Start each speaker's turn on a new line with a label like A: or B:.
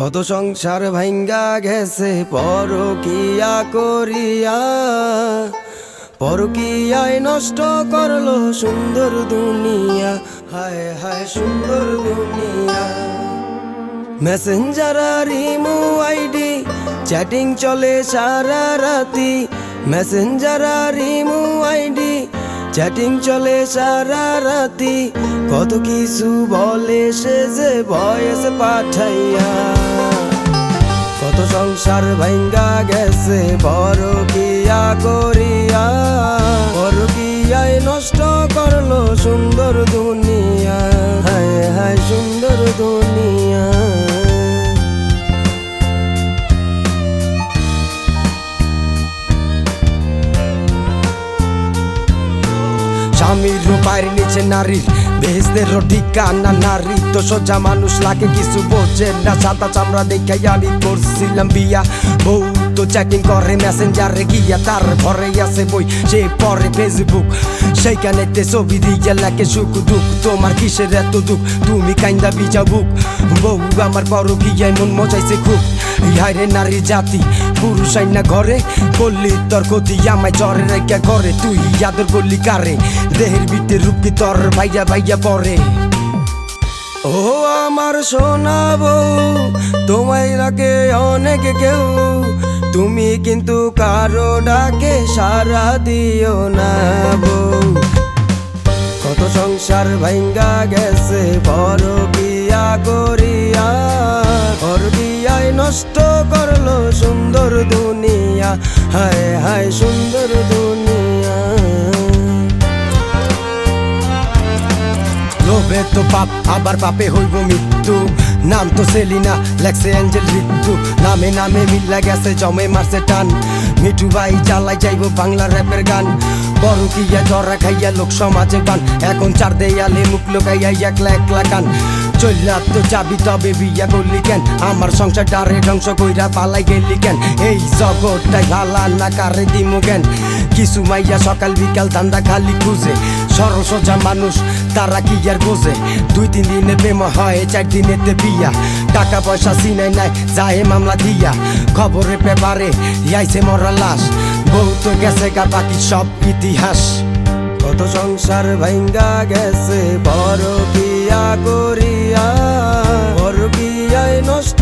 A: কত সংসার ভাঙ্গা গেছে, পরকিয়া করিয়া। পরকিয়ায় নষ্ট করল সুন্দর দুনিয়া, হায় হায় সুন্দর দুনিয়া। মেসেঞ্জার আর ইমো আইডি চ্যাটিং চলে সারা রাতি। মেসেঞ্জার আর ইমো আইডি চ্যাটিং চলে সারা রাতি। কত কিছু বলে সে যে ভয়েস পাঠাইয়া। সংসার ভাঙ্গা গেছে বড় কিয়া করিয়া। বড় কিয়ায় নষ্ট করল সুন্দর দুনিয়া, হায় হায় সুন্দর দুনিয়া। স্বামীর পায়ের নিচে নারীর বেহেস্তের ঠিকানা নারী তো সোজা মানুষ লাগে কিছু বোঝে না। সাদা চামড়া দেখে ইয়ারি করছিলাম বিয়া। বউ তো চ্যাটিং করে মেসেঞ্জারে গিয়া তার ঘরে আছে বই। সে পরে ফেসবুক সেইখানেতে ছবি দিয়ে লাগে সুখ দুঃখ তোমার কিসের এত দুঃখ? তুমি কাইন্দা বিজা বুক। বউ আমার বড় গিয়ায় মন মজাইছে খুব। হায়রে নারী জাতি পুরুষ আইনা ঘরে করলি তোর ক্ষতি আমায় চরে রেখে ঘরে, তুই আদর করলি কারে, দেহের বিটে রূপকি তোর ভাইয়া ভাইয়া পরে। ও আমার সোনা বউ, তোমায় রাখে অনেক কেউ, তুমি কিন্তু কারও ডাকে সারা দিও না বউ। কত সংসার ভাঙ্গা গেছে, বড় বিয়া করিয়া বড় বিয়ায় নষ্ট করল সুন্দর দুনিয়া। হায় হায় সুন্দর দুনিয়া। লোভে তো পাপ আবার পাপে হইব মৃত্যু। নাম তো সেলিনা, লেখছে অ্যাঞ্জেল ঋতু নামে নামে মিল্লা গেছে, জমে মারছে টান। মিঠু ভাই চালাই যাইব বাংলা র্যাপের গান। বড় কিয়া ধরা খাইয়া লোক সমাজে গান এখন চার দেয়ালে মুখ লোকাইয়া একলা একলা গান চল্লা তো যাবি তবে বিয়া করলি কেন? আমার সংসার ডারে ধ্বংস কইরা পালাই গেলি কেন? এই জগৎটাই ভালা না, কারে দিমু কেন? কিছু মাইয়া সকাল, বিকাল ধান্দা খালি খুঁজে। সরল সোজা মানুষ, তারা কি আর বোঝে? দুই, তিন দিনে প্রেম হয়, চার দিনেতে বিয়া। টাকা পয়সা সিনাই নাই, যায় মামলা দিয়া। খবরে পেপারে আইছে মরা লাশ। বউ তো গেছে গা, বাকি সব ইতিহাস। কত সংসার ভাঙ্গা গেছে, বড় বিয়া করিয়া। বড় বিয়ায় নষ্ট